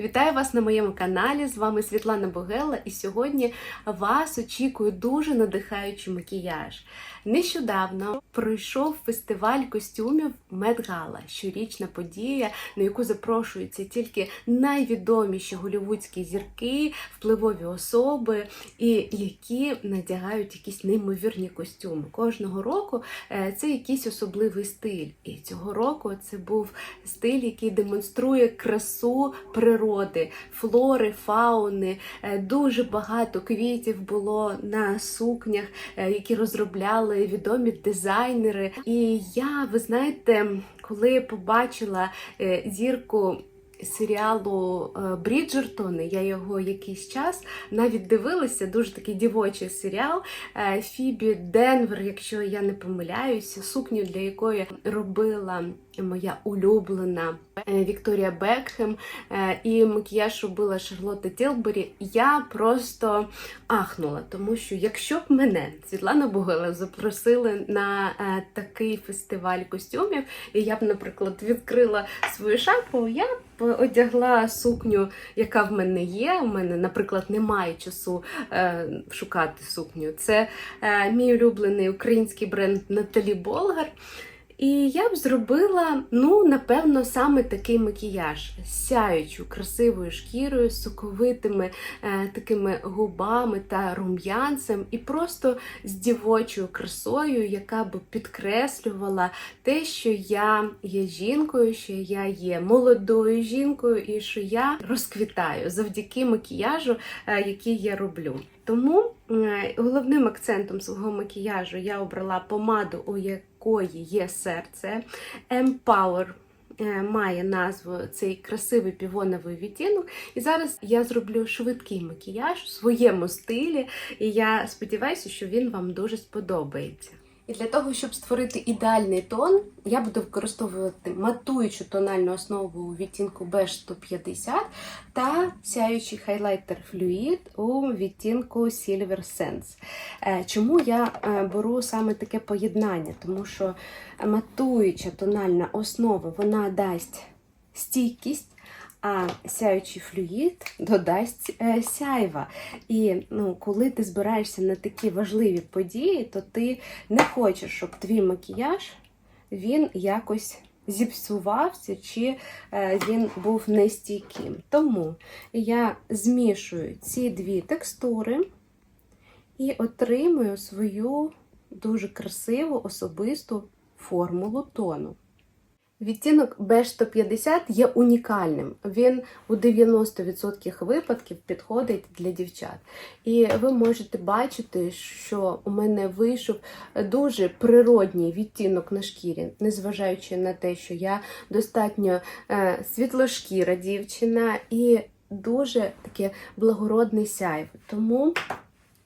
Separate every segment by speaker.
Speaker 1: Вітаю вас на моєму каналі. З вами Світлана Богелла, і сьогодні вас очікує дуже надихаючий макіяж. Нещодавно пройшов фестиваль костюмів Медгала, щорічна подія, на яку запрошуються тільки найвідоміші голівудські зірки, впливові особи, і які надягають якісь неймовірні костюми. Кожного року е, це якийсь особливий стиль. І цього року це був стиль, який демонструє красу природи, флори, фауни. Е, Дуже багато квітів було на сукнях, е, які розробляли відомі дизайнери. І я, ви знаєте, коли побачила е, зірку. Серіалу Бріджертони, я його якийсь час навіть дивилася, дуже такий дівочий серіал Фібі Денвер, якщо я не помиляюся, сукню для якої робила моя улюблена Вікторія Бекхем, е, і макіяж робила Шарлотта Тілбері. Я просто ахнула, тому що якщо б мене Світлана Богила запросили на е, такий фестиваль костюмів, і я б, наприклад, відкрила свою шапку, я б одягла сукню, яка в мене є. У мене, наприклад, немає часу е, шукати сукню. Це е, мій улюблений український бренд Наталі Болгар. І я б зробила, ну, напевно, саме такий макіяж з сяючою, красивою шкірою, соковитими е, такими губами та рум'янцем, і просто з дівочою красою, яка б підкреслювала те, що я є жінкою, що я є молодою жінкою, і що я розквітаю завдяки макіяжу, е, який я роблю. Тому е, головним акцентом свого макіяжу я обрала помаду, у якої є серце. Empower е, має назву цей красивий півоновий відтінок. І зараз я зроблю швидкий макіяж в своєму стилі, і я сподіваюся, що він вам дуже сподобається. І для того, щоб створити ідеальний тон, я буду використовувати матуючу тональну основу у відтінку Beige 150 та сяючий хайлайтер Fluid у відтінку Silver Sense. Е, Чому я е, беру саме таке поєднання? Тому що матуюча тональна основа вона дасть стійкість. А сяючий флюїд додасть е, сяйва. І ну, коли ти збираєшся на такі важливі події, то ти не хочеш, щоб твій макіяж він якось зіпсувався, чи е, він був нестійким. Тому я змішую ці дві текстури і отримую свою дуже красиву особисту формулу тону. Відтінок B150 є унікальним. Він у 90% випадків підходить для дівчат. І ви можете бачити, що у мене вийшов дуже природній відтінок на шкірі, незважаючи на те, що я достатньо е, світлошкіра дівчина і дуже таке благородний сяйв. Тому.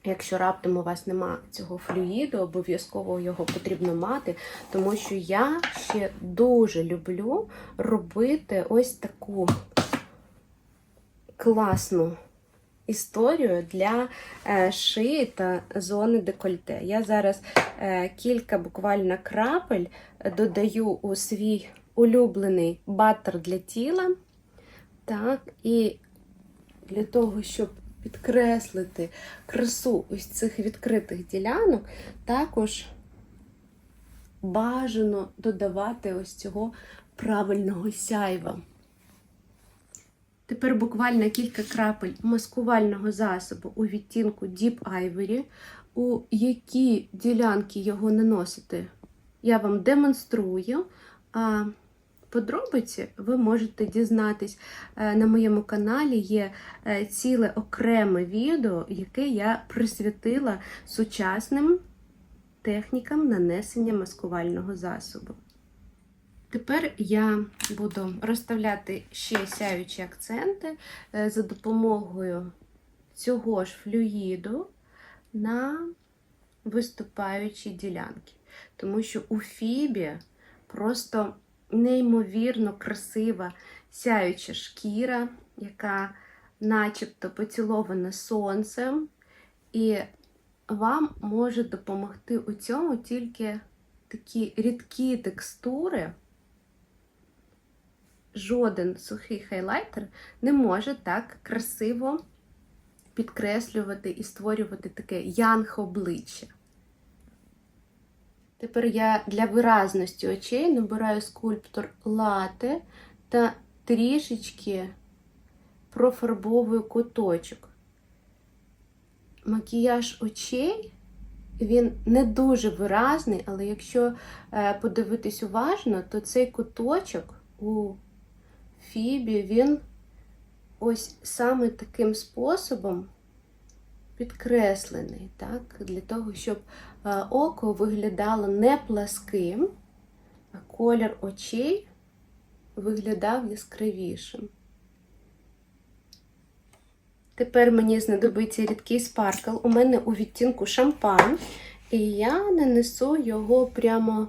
Speaker 1: Якщо раптом у вас нема цього флюїду, обов'язково його потрібно мати, тому що я ще дуже люблю робити ось таку класну історію для е, шиї та зони декольте. Я зараз е, кілька буквально крапель додаю у свій улюблений баттер для тіла. Так, і для того, щоб підкреслити красу ось цих відкритих ділянок, також бажано додавати ось цього правильного сяйва. Тепер буквально кілька крапель маскувального засобу у відтінку Deep Ivory, у які ділянки його наносити, я вам демонструю. Подробиці ви можете дізнатись е, на моєму каналі. Є е, ціле окреме відео, яке я присвятила сучасним технікам нанесення маскувального засобу. Тепер я буду розставляти ще сяючі акценти е, за допомогою цього ж флюїду на виступаючі ділянки. Тому що у фібі просто неймовірно красива сяюча шкіра, яка начебто поцілована сонцем, і вам може допомогти у цьому тільки такі рідкі текстури, жоден сухий хайлайтер не може так красиво підкреслювати і створювати таке янг обличчя. Тепер я для виразності очей набираю скульптор лате та трішечки профарбовую куточок. Макіяж очей він не дуже виразний, але якщо е, подивитись уважно, то цей куточок у Фібі, він ось саме таким способом підкреслений, так? для того, щоб е, око виглядало не пласким, а колір очей виглядав яскравішим. Тепер мені знадобиться рідкий спаркл. У мене у відтінку шампань, і я нанесу його прямо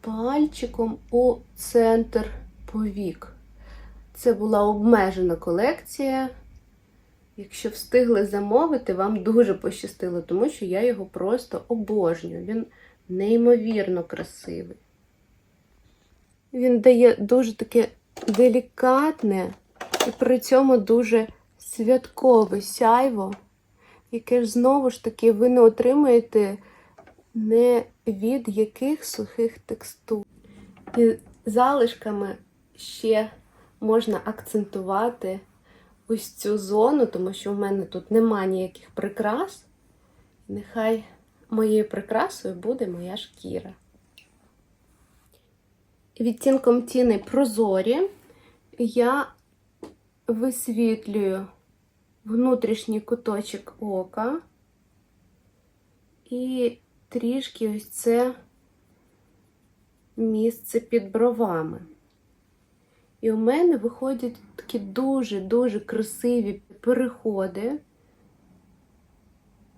Speaker 1: пальчиком у центр повік. Це була обмежена колекція. Якщо встигли замовити, вам дуже пощастило, тому що я його просто обожнюю. Він неймовірно красивий. Він дає дуже таке делікатне і при цьому дуже святкове сяйво, яке ж знову ж таки ви не отримаєте не від яких сухих текстур. І залишками ще можна акцентувати ось цю зону, тому що в мене тут нема ніяких прикрас. Нехай моєю прикрасою буде моя шкіра. Відтінком тіни прозорі я висвітлюю внутрішній куточок ока і трішки ось це місце під бровами. І у мене виходять такі дуже-дуже красиві переходи.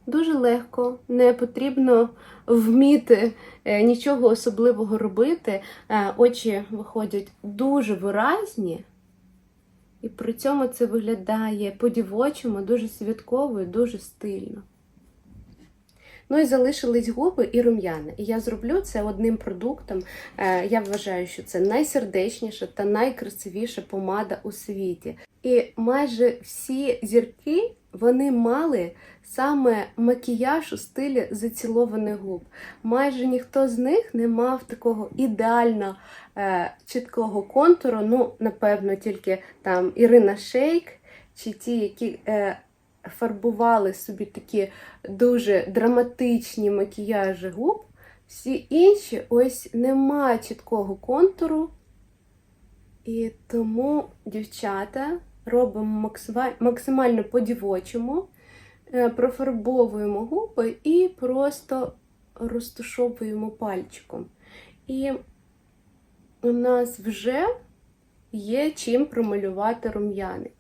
Speaker 1: Дуже легко, не потрібно вміти е, нічого особливого робити. Е, Очі виходять дуже виразні, і при цьому це виглядає по-дівочому, дуже святково і дуже стильно. Ну і залишились губи і рум'яна. І я зроблю це одним продуктом. Е, Я вважаю, що це найсердечніша та найкрасивіша помада у світі. І майже всі зірки вони мали саме макіяж у стилі зацілованих губ. Майже ніхто з них не мав такого ідеально е, чіткого контуру. Ну, напевно, тільки там Ірина Шейк чи ті, які. Е, фарбували собі такі дуже драматичні макіяжі губ, всі інші ось нема чіткого контуру. І тому, дівчата, робимо максимально по-дівочому, е, профарбовуємо губи і просто розтушовуємо пальчиком. І у нас вже є чим промалювати рум'янець.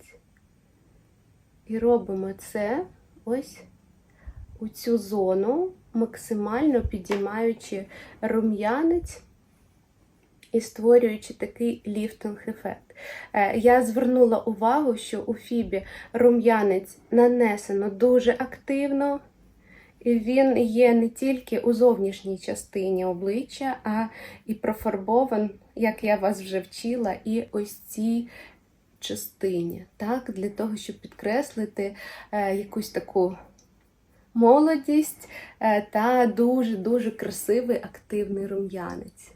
Speaker 1: І робимо це ось у цю зону, максимально підіймаючи рум'янець і створюючи такий ліфтинг-ефект. Е, я звернула увагу, що у Фібі рум'янець нанесено дуже активно. І він є не тільки у зовнішній частині обличчя, а і профарбован, як я вас вже вчила, і ось цій частині, так, для того, щоб підкреслити е, якусь таку молодість е, та дуже-дуже красивий активний рум'янець.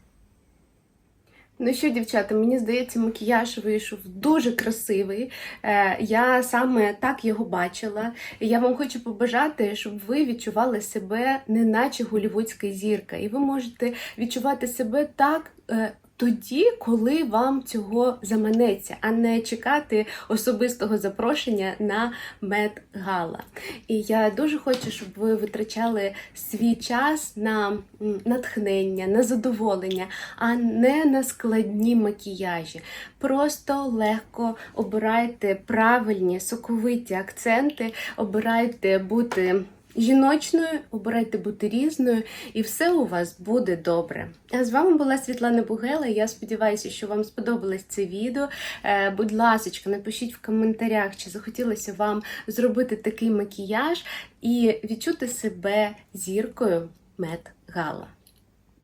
Speaker 1: Ну що, дівчата, мені здається, макіяж вийшов дуже красивий. Е, я саме так його бачила. І я вам хочу побажати, щоб ви відчували себе не наче голівудська зірка. І ви можете відчувати себе так. Тоді, коли вам цього заманеться, а не чекати особистого запрошення на медгала. І я дуже хочу, щоб ви витрачали свій час на натхнення, на задоволення, а не на складні макіяжі. Просто легко обирайте правильні соковиті акценти, обирайте бути. Жіночною, обирайте бути різною, і все у вас буде добре. А з вами була Світлана Бугела. Я сподіваюся, що вам сподобалось це відео. Е, будь ласка, напишіть в коментарях, чи захотілося вам зробити такий макіяж і відчути себе зіркою Мед Гала.